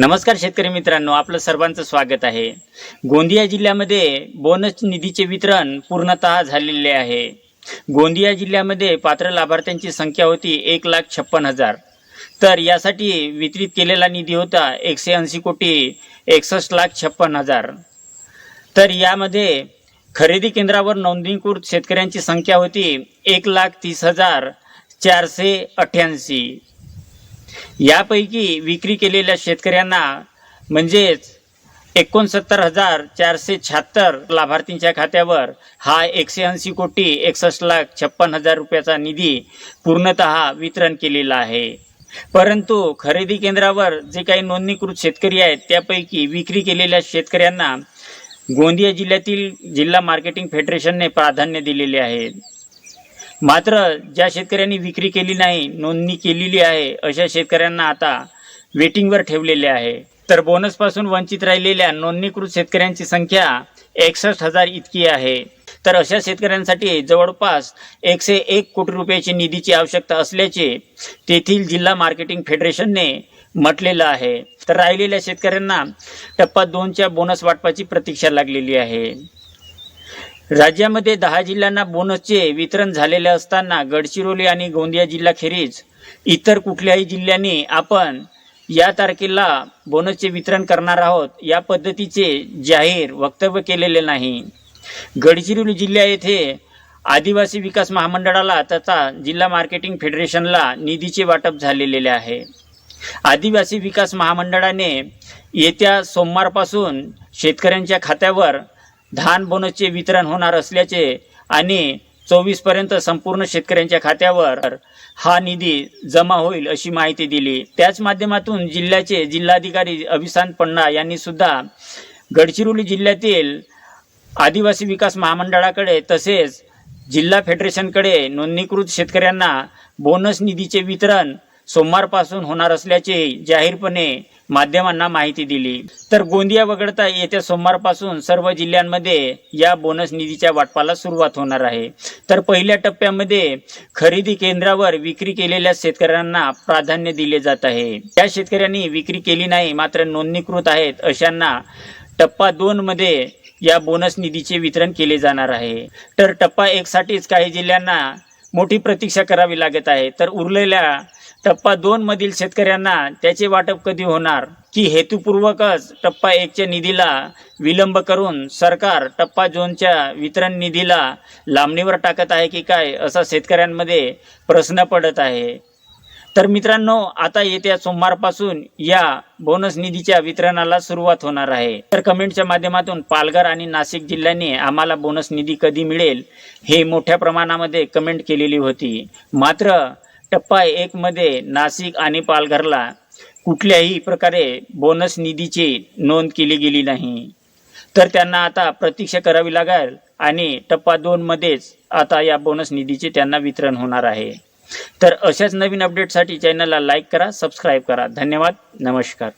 नमस्कार शेतकरी मित्रांनो आपलं सर्वांचं स्वागत आहे. गोंदिया जिल्ह्यामध्ये बोनस निधीचे वितरण पूर्णतः झालेले आहे. गोंदिया जिल्ह्यामध्ये पात्र लाभार्थ्यांची संख्या होती एक लाख छप्पन हजार. तर यासाठी वितरित केलेला निधी होता एकशे ऐंशी कोटी एकसष्ट लाख छप्पन हजार. तर यामध्ये खरेदी केंद्रावर नोंदणीकृत शेतकऱ्यांची संख्या होती एक लाख तीस हजार चारशे अठ्ठ्याऐंशी. यापैकी विक्री केलेल्या शेतकऱ्यांना म्हणजेच एकोणसत्तर हजार चारशे शहात्तर लाभार्थींच्या खात्यावर हा एकशे ऐंशी कोटी एकसष्ट लाख छप्पन हजार रुपयाचा निधी पूर्णतः वितरण केलेला आहे. परंतु खरेदी केंद्रावर जे काही नोंदणीकृत शेतकरी आहेत त्यापैकी विक्री केलेल्या शेतकऱ्यांना गोंदिया जिल्ह्यातील जिल्हा मार्केटिंग फेडरेशनने प्राधान्य दिलेले आहे. मात्र ज्या शेतकऱ्यांनी विक्री केली नाही नोंदणी केलेली आहे अशा शेतकऱ्यांना आता वेटिंगवर ठेवलेले आहे. तर बोनसपासून वंचित राहिलेल्या नोंदणीकृत शेतकऱ्यांची संख्या एकसष्ट हजार इतकी आहे. तर अशा शेतकऱ्यांसाठी जवळपास एकशे एक कोटी रुपयाची निधीची आवश्यकता असल्याचे तेथील जिल्हा मार्केटिंग फेडरेशनने म्हटलेलं आहे. तर राहिलेल्या शेतकऱ्यांना टप्पा दोनच्या बोनस वाटपाची प्रतीक्षा लागलेली आहे. राज्यामध्ये दहा जिल्ह्यांना बोनसचे वितरण झालेले असताना गडचिरोली आणि गोंदिया जिल्ह्याखेरीज इतर कुठल्याही जिल्ह्यांनी आपण या तारखेला बोनसचे वितरण करणार आहोत या पद्धतीचे जाहीर वक्तव्य केलेले नाही. गडचिरोली जिल्हा येथे आदिवासी विकास महामंडळाला तथा जिल्हा मार्केटिंग फेडरेशनला निधीचे वाटप झालेले आहे. आदिवासी विकास महामंडळाने येत्या सोमवारपासून शेतकऱ्यांच्या खात्यावर धान बोनसचे वितरण होणार असल्याचे आणि चोवीसपर्यंत संपूर्ण शेतकऱ्यांच्या खात्यावर हा निधी जमा होईल अशी माहिती दिली. त्याच माध्यमातून जिल्ह्याचे जिल्हाधिकारी अभिसान पन्ना यांनी सुद्धा गडचिरोली जिल्ह्यातील आदिवासी विकास महामंडळाकडे तसेच जिल्हा फेडरेशनकडे नोंदणीकृत शेतकऱ्यांना बोनस निधीचे वितरण सोमवारपासून होणार असल्याचे जाहीरपणे माध्यमांना माहिती दिली. तर गोंदिया वगळता येत्या सोमवारपासून सर्व जिल्ह्यांमध्ये या बोनस निधीच्या वाटपाला सुरुवात होणार आहे. तर पहिल्या टप्प्यामध्ये खरेदी केंद्रावर विक्री केलेल्या शेतकऱ्यांना प्राधान्य दिले जात आहे. त्या शेतकऱ्यांनी विक्री केली नाही मात्र नोंदणीकृत आहेत अशांना टप्पा दोन मध्ये या बोनस निधीचे वितरण केले जाणार आहे. तर टप्पा एक साठीच काही जिल्ह्यांना मोठी प्रतीक्षा करावी लागत आहे. तर उरलेल्या टप्पा दोन मधील शेतकऱ्यांना त्याचे वाटप कधी होणार? की हेतुपूर्वकच टप्पा एकच्या निधीला विलंब करून सरकार टप्पा दोनच्या वितरण निधीला लांबणीवर टाकत आहे की काय असा शेतकऱ्यांमध्ये प्रश्न पडत आहे. तर मित्रांनो आता येत्या सोमवारपासून या बोनस निधीच्या वितरणाला सुरुवात होणार आहे. तर कमेंटच्या माध्यमातून पालघर आणि नाशिक जिल्ह्यांनी आम्हाला बोनस निधी कधी मिळेल हे मोठ्या प्रमाणामध्ये कमेंट केलेली होती. मात्र टप्पा एकमध्ये नाशिक आणि पालघरला कुठल्याही प्रकारे बोनस निधीची नोंद केली गेली नाही. तर त्यांना आता प्रतीक्षा करावी लागेल आणि टप्पा दोनमध्येच आता या बोनस निधीचे त्यांना वितरण होणार आहे. तर अशाच नवीन अपडेटसाठी चॅनलला लाईक करा सबस्क्राईब करा. धन्यवाद. नमस्कार.